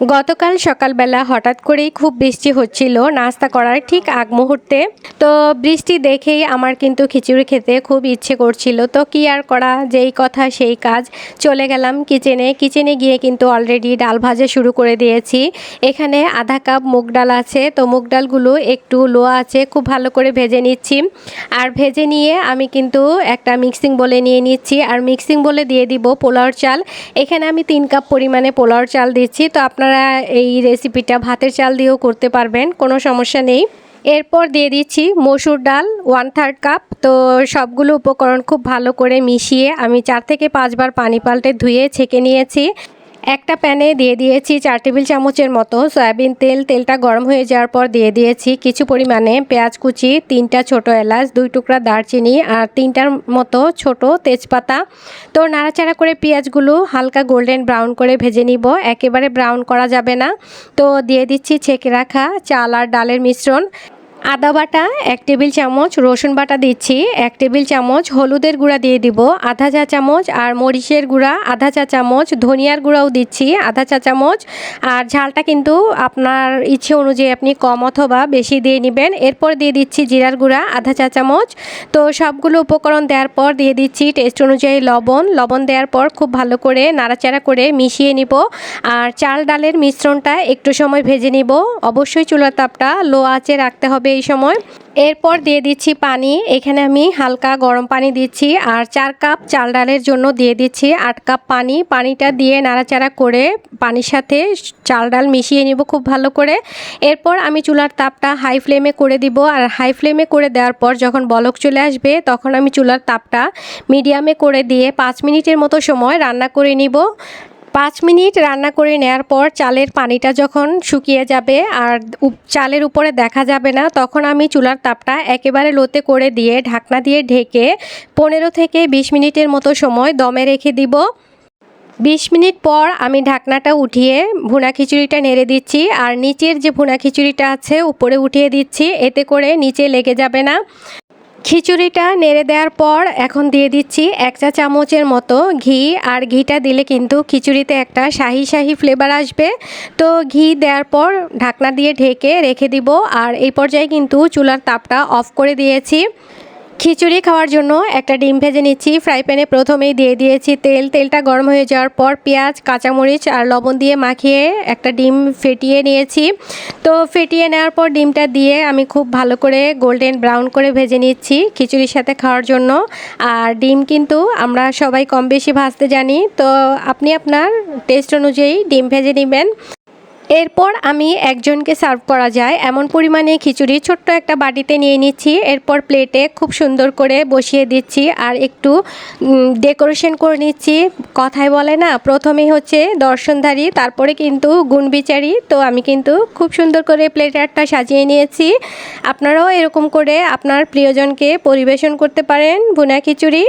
গতকাল সকালবেলা হঠাৎ করেই খুব বৃষ্টি হচ্ছিল। নাস্তা করার ঠিক আগ মুহূর্তে। তো বৃষ্টি দেখেই আমার কিন্তু খিচুড়ি খেতে খুব ইচ্ছে করছিল। তো কি আর করা, যেই কথা সেই কাজ। চলে গেলাম কিচেনে। কিচেনে গিয়ে কিন্তু অলরেডি ডাল ভাজা শুরু করে দিয়েছি। এখানে আধা কাপ মুগ ডাল আছে। তো মুগ ডালগুলো একটু লোয়া আছে, খুব ভালো করে ভেজে নিচ্ছি। আর ভেজে নিয়ে আমি কিন্তু একটা মিক্সিং বলে নিয়ে নিচ্ছি। আর মিক্সিং বলে দিয়ে দিব পোলাওর চাল। এখানে আমি তিন কাপ পরিমাণে পোলাওর চাল দিচ্ছি। তো আপনারা এই রেসিপিটা ভাতের চাল দিয়েও করতে পারবেন, কোনো সমস্যা নেই। এরপর দিয়ে দিচ্ছি মসুর ডাল ওয়ান থার্ড কাপ তো সবগুলো উপকরণ খুব ভালো করে মিশিয়ে আমি চার থেকে পাঁচবার পানি পাল্টে ধুয়ে ছেঁকে নিয়েছি। একটা প্যানে দিয়ে দিয়েছি চার টেবিল চামচের মতো সয়াবিন তেল। তেলটা গরম হয়ে যাওয়ার পর দিয়ে দিয়েছি কিছু পরিমাণে পেঁয়াজ কুচি, তিনটা ছোট এলাচ, দুই টুকরা দারচিনি আর তিনটার মতো ছোট তেজপাতা। তো নাড়াচাড়া করে পেঁয়াজগুলো হালকা গোল্ডেন ব্রাউন করে ভেজে নিব। একেবারে ব্রাউন করা যাবে না। তো দিয়ে দিচ্ছি ছেঁকে রাখা চাল আর ডালের মিশ্রণ। আদা বাটা, এক টেবিল চামচ রসুন বাটা দিচ্ছি, এক টেবিল চামচ হলুদের গুঁড়া দিয়ে দিব, আধা চা চামচ আর মরিচের গুঁড়া, আধা চা চামচ ধনিয়ার গুঁড়াও দিচ্ছি, আধা চা চামচ। আর ঝালটা কিন্তু আপনার ইচ্ছে অনুযায়ী আপনি কম অথবা বেশি দিয়ে নেবেন। এরপর দিয়ে দিচ্ছি জিরার গুঁড়া, আধা চা চামচ। তো সবগুলো উপকরণ দেওয়ার পর দিয়ে দিচ্ছি টেস্ট অনুযায়ী লবণ। লবণ দেওয়ার পর খুব ভালো করে নাড়াচাড়া করে মিশিয়ে নিব। আর চাল ডালের মিশ্রণটা একটু সময় ভেজে নিব। অবশ্যই চুলার তাপটা লো আঁচে রাখতে হবে। এই সময়। এরপর দিয়ে দিচ্ছি পানি। এখানে আমি হালকা গরম পানি দিচ্ছি আর চার কাপ চাল ডালের জন্য দিয়ে দিচ্ছি আট কাপ পানি। পানিটা দিয়ে নাড়াচাড়া করে পানির সাথে চাল ডাল মিশিয়ে নিব খুব ভালো করে। এরপর আমি চুলার তাপটা হাই ফ্লেমে করে দিব আর হাই ফ্লেমে করে দেওয়ার পর যখন বলক চলে আসবে তখন আমি চুলার তাপটা মিডিয়ামে করে দিয়ে পাঁচ মিনিটের মতো সময় রান্না করে নিব। পাঁচ মিনিট রান্না করে নেওয়ার পর চালের পানিটা যখন শুকিয়ে যাবে আর চালের উপরে দেখা যাবে না, তখন আমি চুলার তাপটা একেবারে লোতে করে দিয়ে ঢাকনা দিয়ে ঢেকে পনেরো থেকে বিশ মিনিটের মতো সময় দমে রেখে দিব। বিশ মিনিট পর আমি ঢাকনাটা উঠিয়ে ভুনা খিচুড়িটা নেড়ে দিচ্ছি আর নিচের যে ভুনা খিচুড়িটা আছে উপরে উঠিয়ে দিচ্ছি, এতে করে নিচে লেগে যাবে না। খিচুড়িটা নেড়ে দেওয়ার পর এখন দিয়ে দিচ্ছি এক চা চামচের মতো ঘি, আর ঘিটা দিলে কিন্তু খিচুড়িতে একটা শাহি শাহি ফ্লেভার আসবে। তো ঘি দেওয়ার পর ঢাকনা দিয়ে ঢেকে রেখে দিব, আর এই পর্যায়ে কিন্তু চুলার তাপটা অফ করে দিয়েছি। খিচুড়ি খাওয়ার জন্য একটা ডিম ভেজে নিচ্ছি। ফ্রাই প্যানে প্রথমেই দিয়ে দিয়েছি তেল। তেলটা গরম হয়ে যাওয়ার পর পেঁয়াজ, কাঁচামরিচ আর লবণ দিয়ে মাখিয়ে একটা ডিম ফেটিয়ে নিয়েছি। তো ফেটিয়ে নেওয়ার পর ডিমটা দিয়ে আমি খুব ভালো করে গোল্ডেন ব্রাউন করে ভেজে নিচ্ছি খিচুড়ির সাথে খাওয়ার জন্য। আর ডিম কিন্তু আমরা সবাই কম বেশি ভাজতে জানি। তো আপনি আপনার টেস্ট অনুযায়ী ডিম ভেজে নেবেন। এরপর আমি একজনকে সার্ভ করা যায়। এমন পরিমাণে খিচুড়ি ছোট্ট একটা বাটিতে নিয়ে নিচ্ছি। এরপর প্লেটে খুব সুন্দর করে বসিয়ে দিচ্ছি আর একটু ডেকোরেশন করে নিচ্ছি। কথায় বলে না, প্রথমেই হচ্ছে দর্শনধারী, তারপরে কিন্তু গুণবিচারী। তো আমি কিন্তু খুব সুন্দর করে প্লেটারটা সাজিয়ে নিয়েছি। আপনারাও এরকম করে আপনার প্রিয়জনকে পরিবেশন করতে পারেন ভুনা খিচুড়ি।